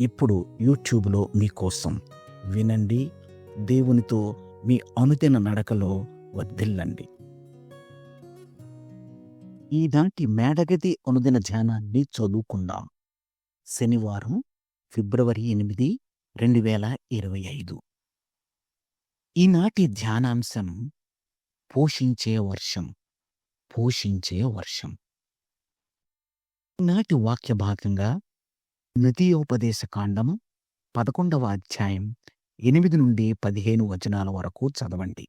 ఇప్పుడు యూట్యూబ్లో మీకోసం వినండి దేవునితో మీ అనుదిన నడకలో వర్ధిల్లండి. ఈనాటి మేడగది అనుదిన ధ్యానాన్ని చదువుకుందాం. శనివారం ఫిబ్రవరి ఎనిమిది రెండు వేల ఇరవై ఐదు. ఈనాటి ధ్యానాంశం పోషించే వర్షం పోషించే వర్షం. ఈనాటి వాక్య భాగంగా నృతీయోపదేశ కాండం పదకొండవ అధ్యాయం ఎనిమిది నుండి పదిహేను వచనాల వరకు చదవండి.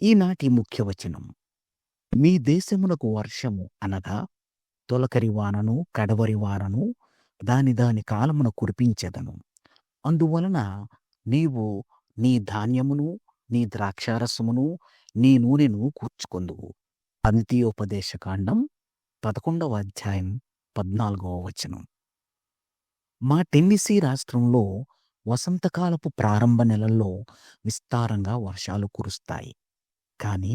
ఈనాటి ముఖ్య వచనం మీ దేశమునకు వర్షము అనగా తొలకరి వానను కడవరి వానను దాని దాని కాలమున కురిపించెదను. అందువలన నీవు నీ ధాన్యమును నీ ద్రాక్షారసమును నీ నూనెను కూర్చుకొందువు. అంత్యోపదేశ కాండం పదకొండవ అధ్యాయం పద్నాలుగవ వచనం. మా టెన్నిసీ రాష్ట్రంలో వసంతకాలపు ప్రారంభ నెలల్లో విస్తారంగా వర్షాలు కురుస్తాయి. కానీ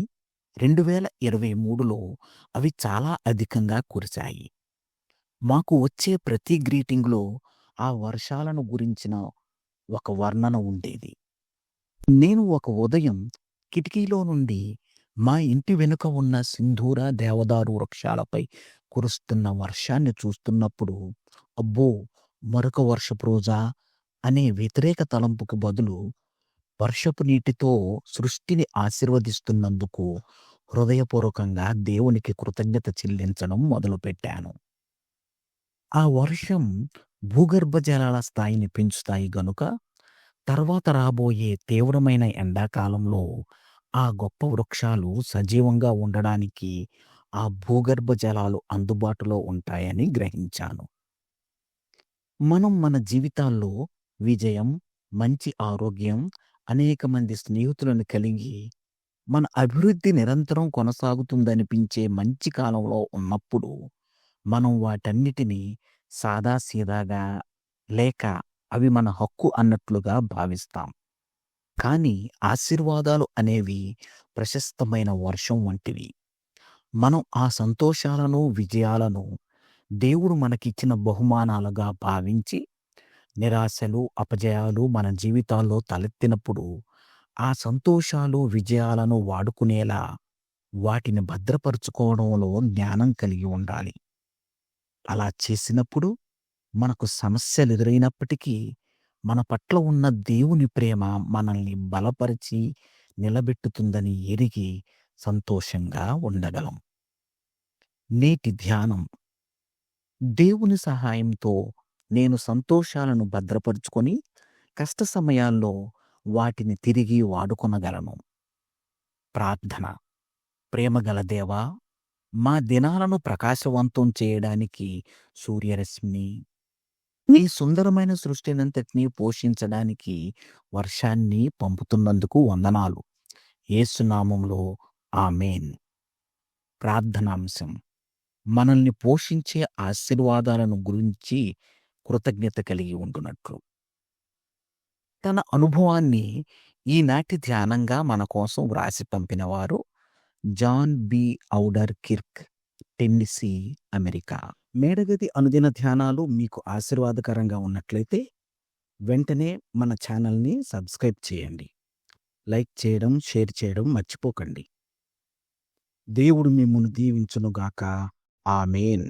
రెండు వేల ఇరవై మూడులో అవి చాలా అధికంగా కురిశాయి. మాకు వచ్చే ప్రతి గ్రీటింగ్లో ఆ వర్షాలను గురించిన ఒక వర్ణన ఉండేది. నేను ఒక ఉదయం కిటికీలో నుండి మా ఇంటి వెనుక ఉన్న సింధూర దేవదారు వృక్షాలపై కురుస్తున్న వర్షాన్ని చూస్తున్నప్పుడు అబ్బో! మరొక వర్షపు రోజా అనే వ్యతిరేక తలంపుకు బదులు వర్షపు నీటితో సృష్టిని ఆశీర్వదిస్తున్నందుకు హృదయపూర్వకంగా దేవునికి కృతజ్ఞత చెల్లించడం మొదలుపెట్టాను. ఆ వర్షం భూగర్భ జలాల స్థాయిని పెంచుతాయి గనుక తర్వాత రాబోయే తీవ్రమైన ఎండాకాలంలో ఆ గొప్ప వృక్షాలు సజీవంగా ఉండడానికి ఆ భూగర్భ జలాలు అందుబాటులో ఉంటాయని గ్రహించాను. మనం మన జీవితాల్లో విజయం మంచి ఆరోగ్యం అనేక మంది స్నేహితులను కలిగి మన అభివృద్ధి నిరంతరం కొనసాగుతుందనిపించే మంచి కాలంలో ఉన్నప్పుడు మనం వాటన్నిటినీ సాదాసీదాగా లేక అవి మన హక్కు అన్నట్లుగా భావిస్తాం. కానీ ఆశీర్వాదాలు అనేవి ప్రశస్తమైన వర్షం వంటివి. మనం ఆ సంతోషాలను విజయాలను దేవుడు మనకిచ్చిన బహుమానాలుగా భావించి నిరాశలు అపజయాలు మన జీవితాల్లో తలెత్తినప్పుడు ఆ సంతోషాలు విజయాలను వాడుకునేలా వాటిని భద్రపరుచుకోవడంలో జ్ఞానం కలిగి ఉండాలి. అలా చేసినప్పుడు మనకు సమస్యలు ఎదురైనప్పటికీ మన పట్ల ఉన్న దేవుని ప్రేమ మనల్ని బలపరిచి నిలబెట్టుతుందని ఎరిగి సంతోషంగా ఉండగలం. నేటి ధ్యానం దేవుని సహాయంతో నేను సంతోషాలను భద్రపరుచుకొని కష్ట సమయాల్లో వాటిని తిరిగి వాడుకొనగలను. ప్రార్థన. ప్రేమగల దేవా మా దినాలను ప్రకాశవంతం చేయడానికి సూర్యరశ్మిని నీ సుందరమైన సృష్టినంతటినీ పోషించడానికి వర్షాన్ని పంపుతున్నందుకు వందనాలు. ఏసునామంలో ఆమెన్. ప్రార్థనాంశం. మనల్ని పోషించే ఆశీర్వాదాలను గురించి కృతజ్ఞత కలిగి ఉంటున్నట్లు తన అనుభవాన్ని ఈనాటి ధ్యానంగా మన కోసం వ్రాసి పంపినవారు John B. Auder Kirk Tennessee America. మేడగది అనుదిన ధ్యానాలు మీకు ఆశీర్వాదకరంగా ఉన్నట్లయితే వెంటనే మన ఛానల్ని సబ్స్క్రైబ్ చేయండి. లైక్ చేయడం షేర్ చేయడం మర్చిపోకండి. దేవుడు మిమ్మల్ని దీవించునుగాక. ఆమెన్